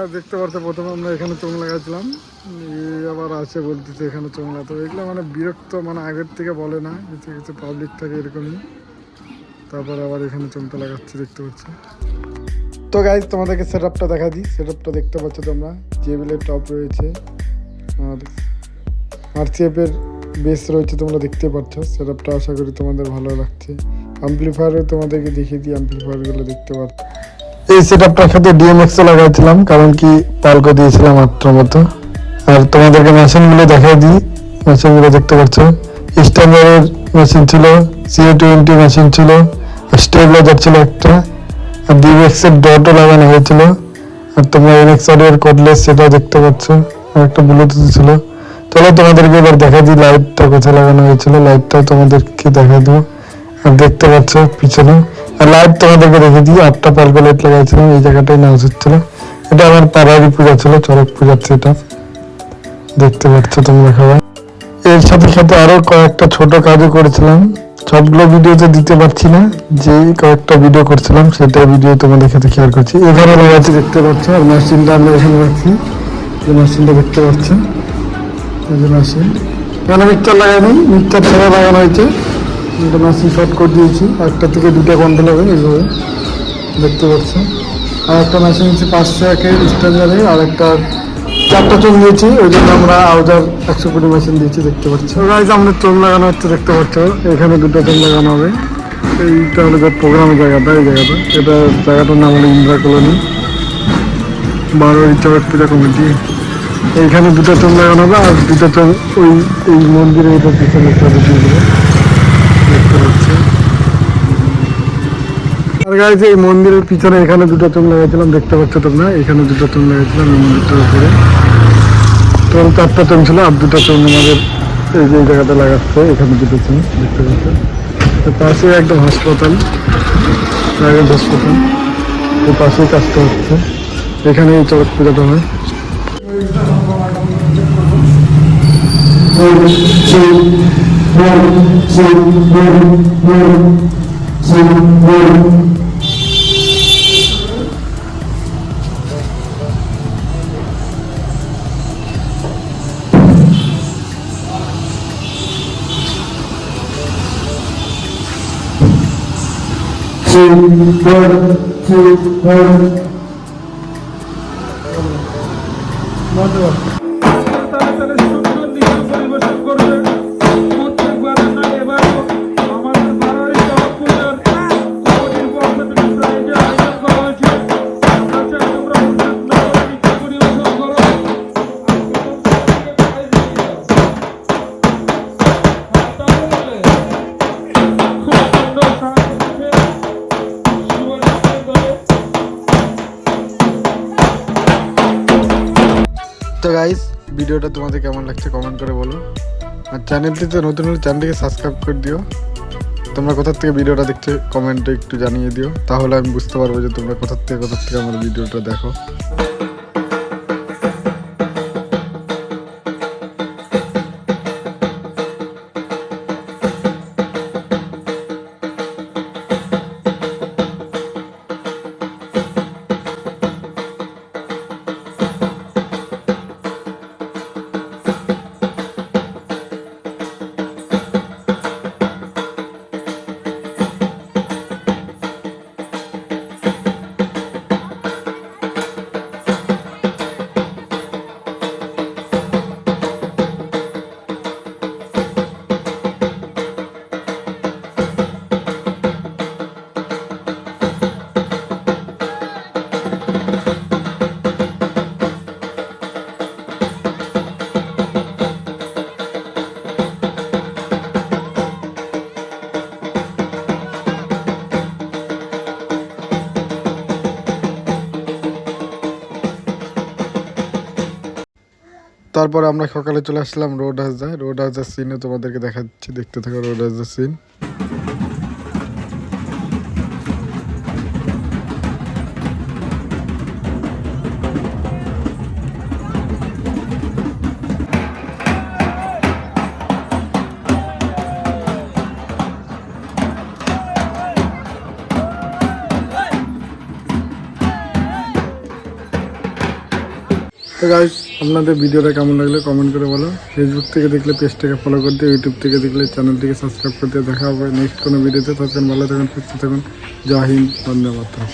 গাছ দেখতে পারতে প্রথমে আমরা এখানে চোখ লাগাইছিলাম। এই আবার আছে বলতেছে এখানে চোখ লাগাতে। এগুলো মানে বিরক্ত মানে আগের থেকে বলে না, কিছু কিছু পাবলিক থাকে এরকমই। তারপর আবার এখানে চোখটা লাগাচ্ছে, দেখতে পাচ্ছি। তো গাইজ তোমাদেরকে সেট আপটা দেখা দিই। সেট আপটা দেখতে পাচ্ছ তোমরা জেবিলের টপ রয়েছে। আর আরসিএফের বেস রয়েছে তোমরা দেখতে পাচ্ছ। সেট আপটা আশা করি তোমাদের ভালো লাগছে। অ্যাম্পলিফায়ারও তোমাদেরকে দেখিয়ে দিই অ্যাম্পলিফায়ারগুলো দেখতে পাচ্ছ। এই সেট আপটার সাথে ডিএমএক্সও লাগাইছিলাম, কারণ কি পালকো দিয়েছিলাম মাত্র মতো। আর তোমাদেরকে মেশিনগুলো দেখাই দিই। মেশিনগুলো দেখতে পাচ্ছ? স্ট্যান্ডার্ডের মেশিন ছিল সিএ টোয়েন্টি মেশিন ছিল স্টেবিলাইজার ছিল একটা। আর ডিএক্স এর ডটও লাগানো হয়েছিল। আর তোমরা অডিওর কোডলেস সেটাও দেখতে পাচ্ছ। আর একটা ব্লুটুথ ছিল। চলো তোমাদেরকে এবার দেখা দিই লাইটটা কোথায় লাগানো হয়েছিল। লাইটটাও তোমাদেরকে দেখা দেবো। আর দেখতে পাচ্ছ পিছনে লাইট তোমাদেরকে দেখে দিই, আটটা পাল্কো লাইট লাগাইছিলাম, এই জায়গাটাই নাচ হচ্ছিল। এটা আমার পাড়ারই পূজা ছিল, চড়ক পূজার সেটা দেখতে পাচ্ছ তোমরা সবাই। এর সাথে সাথে আরও কয়েকটা ছোট কাজও করেছিলাম। সবগুলো ভিডিওতে দিতে পারছি না যে কয়েকটা ভিডিও করছিলাম সেটা ভিডিও তোমাদের সাথে শেয়ার করছি। এখানে লাগাচ্ছি দেখতে পাচ্ছ, আর মেশিনটা আমরা এখানে রাখছি। যে মেশিনটা দেখতে পাচ্ছ। এই যে মেশিন এখানে মিক্সার লাগাইনি? মিক্সার ছাড়া লাগানো হয়েছে। মেশিন শর্ট করে দিয়েছি। একটা থেকে দুটো কন্ট্রোল হবে এইভাবে। দেখতে পাচ্ছ। আর একটা মেশিন হচ্ছে পাঁচশো একের স্ট্যান্ডার্ডে আর একটা চারটা চোখ দিয়েছি, ওই জন্য আমরা আউজার একশো কোটি মেশিন দিয়েছি, দেখতে পাচ্ছি। গাইজ আমাদের চোখ লাগানো হচ্ছে, দেখতে পাচ্ছ। এখানে দুটো চোখ লাগানো হবে। এইটা হলো প্রোগ্রামের জায়গাটা, এই জায়গাটা। এটা জায়গাটার নাম হলো ইন্দিরা কলোনি বারোই চড়ক পূজা কমিটি এইখানে দুটো চোখ লাগানো হবে, আর দুটো চোখ ওই, এই মন্দিরের এটা পিছনে একটা দুটো দিবে। দেখতে পাচ্ছি আর গাইজ এই মন্দিরের পিছনে এখানে দুটো চোখ লাগাইছিলাম, দেখতে পাচ্ছ তোমরা? এখানে দুটো চোখ লাগাইছিলাম মন্দিরটার উপরে। তোর চারটা চোখ ছিল, আর দুটো চোখ আমাদের এই যে এই জায়গাটা লাগাচ্ছে, এখানে দুটো চোখ দেখতে পাচ্ছ? পাশে একদম হাসপাতাল, প্রাইভেট হাসপাতাল। তো পাশেই কাজটা হচ্ছে। এখানে এই চড়ক পূজাটা হয়। 3, 4, 2, 1. Hadi bakalım. গাইস ভিডিওটা তোমাদের কেমন লাগছে কমেন্ট করে বলো। আর চ্যানেলটিতে নতুন হলে চ্যানেলটিকে সাবস্ক্রাইব করে দিও। তোমরা কোথার থেকে ভিডিওটা দেখছ কমেন্টে একটু জানিয়ে দিও। তাহলে আমি বুঝতে পারব যে তোমরা কোথার থেকে কোথার থেকে আমার ভিডিওটা দেখো। তারপর আমরা সকালে চলে আসলাম রোড হাজদা রোড হাজদার সিনে তোমাদেরকে দেখাচ্ছি, দেখতে থাকো রোড হাজদার সিন তো গাইজ আপনাদের ভিডিওটা কেমন লাগলে কমেন্ট করে বলো। ফেসবুক থেকে দেখলে পেজটাকে ফলো করতে ইউটিউব থেকে দেখলে চ্যানেলটিকে সাবস্ক্রাইব করতে। দেখা হবে নেক্সট কোনো ভিডিওতে ততক্ষণ ভালো থাকুন, সুস্থ থাকুন। জয় হিন্দ মাতরম।